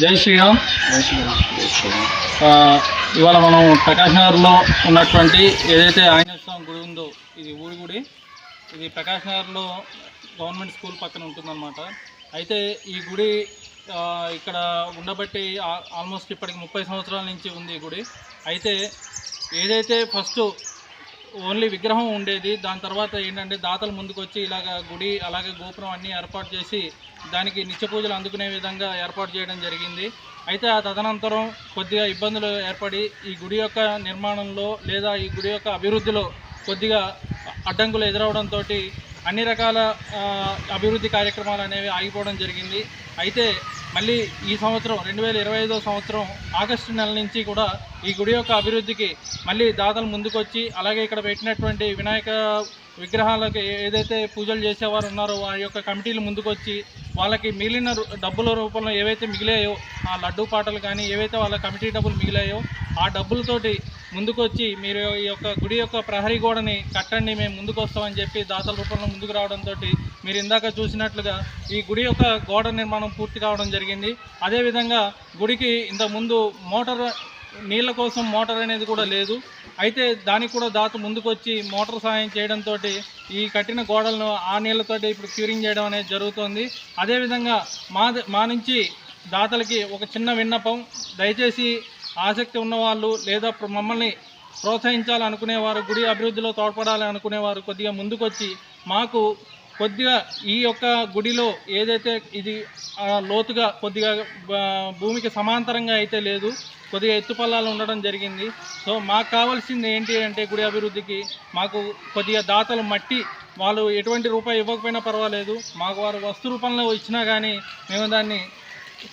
జై శ్రీరామ్. ఇవాళ మనం ప్రకాశ్ నగర్లో ఉన్నటువంటి ఏదైతే ఆంజనేయ స్వామి గుడి ఉందో ఇది ఊరి గుడి. ఇది ప్రకాశ్ నగర్లో గవర్నమెంట్ స్కూల్ పక్కన ఉంటుందన్నమాట. అయితే ఈ గుడి ఇక్కడ ఉండబట్టి ఆల్మోస్ట్ ఇప్పటికి ముప్పై సంవత్సరాల నుంచి ఉంది ఈ గుడి. అయితే ఏదైతే ఫస్ట్ ఓన్లీ విగ్రహం ఉండేది. దాని తర్వాత ఏంటంటే దాతలు ముందుకొచ్చి ఇలాగ గుడి అలాగే గోపురం అన్నీ ఏర్పాటు చేసి దానికి నిత్య పూజలు అందుకునే విధంగా ఏర్పాటు చేయడం జరిగింది. అయితే ఆ తదనంతరం కొద్దిగా ఇబ్బందులు ఏర్పడి ఈ గుడి యొక్క నిర్మాణంలో లేదా ఈ గుడి యొక్క అభివృద్ధిలో కొద్దిగా అడ్డంకులు ఎదురవడంతో అన్ని రకాల అభివృద్ధి కార్యక్రమాలు అనేవి ఆగిపోవడం జరిగింది. అయితే మళ్ళీ ఈ సంవత్సరం రెండు వేల ఇరవై ఐదో సంవత్సరం ఆగస్టు నెల నుంచి కూడా ఈ గుడి యొక్క అభివృద్ధికి మళ్ళీ దాతలు ముందుకొచ్చి అలాగే ఇక్కడ పెట్టినటువంటి వినాయక విగ్రహాలకు ఏదైతే పూజలు చేసేవారు ఉన్నారో వారి యొక్క కమిటీలు ముందుకొచ్చి వాళ్ళకి మిగిలిన డబ్బుల రూపంలో ఏవైతే మిగిలాయో ఆ లడ్డూ పాటలు కానీ ఏవైతే వాళ్ళ కమిటీ డబ్బులు మిగిలాయో ఆ డబ్బులతోటి ముందుకొచ్చి మీరు ఈ యొక్క గుడి యొక్క ప్రహరీ గోడని కట్టండి మేము ముందుకు వస్తామని చెప్పి దాతల రూపంలో ముందుకు రావడంతో మీరు ఇందాక చూసినట్లుగా ఈ గుడి యొక్క గోడ నిర్మాణం పూర్తి కావడం జరిగింది. అదేవిధంగా గుడికి ఇంతకుముందు మోటార్ నీళ్ళ కోసం మోటార్ అనేది కూడా లేదు. అయితే దానికి కూడా దాత ముందుకొచ్చి మోటార్ సాయం చేయడంతో ఈ కట్టిన గోడలను ఆ నీళ్ళతోటి ఇప్పుడు క్యూరింగ్ చేయడం అనేది జరుగుతుంది. అదేవిధంగా మా మా నుంచి దాతలకి ఒక చిన్న విన్నపం దయచేసి ఆసక్తి ఉన్నవాళ్ళు లేదా మమ్మల్ని ప్రోత్సహించాలనుకునేవారు గుడి అభివృద్ధిలో తోడ్పడాలి అనుకునేవారు కొద్దిగా ముందుకొచ్చి మాకు కొద్దిగా ఈ యొక్క గుడిలో ఏదైతే ఇది లోతుగా కొద్దిగా భూమికి సమాంతరంగా అయితే లేదు కొద్దిగా ఎత్తుపల్లాలు ఉండడం జరిగింది. సో మాకు కావాల్సింది ఏంటి అంటే గుడి అభివృద్ధికి మాకు కొద్దిగా దాతలు మట్టి వాళ్ళు ఎటువంటి రూపాయి ఇవ్వకపోయినా పర్వాలేదు. మాకు వారు వస్తు రూపంలో ఇచ్చినా కానీ మేము దాన్ని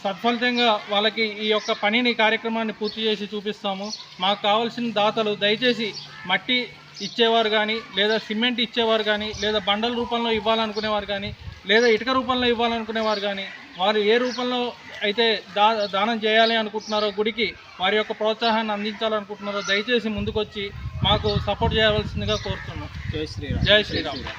సత్ఫలితంగా వాళ్ళకి ఈ యొక్క పనిని కార్యక్రమాన్ని పూర్తి చేసి చూపిస్తాము. మాకు కావాల్సిన దాతలు దయచేసి మట్టి ఇచ్చేవారు కానీ లేదా సిమెంట్ ఇచ్చేవారు కానీ లేదా బండల రూపంలో ఇవ్వాలనుకునేవారు కానీ లేదా ఇటుక రూపంలో ఇవ్వాలనుకునేవారు కానీ వారు ఏ రూపంలో అయితే దా దానం చేయాలి అనుకుంటున్నారో గుడికి వారి యొక్క ప్రోత్సాహాన్ని అందించాలనుకుంటున్నారో దయచేసి ముందుకొచ్చి మాకు సపోర్ట్ చేయవలసిందిగా కోరుతున్నాం. జై శ్రీరామ్. జై శ్రీరామ్.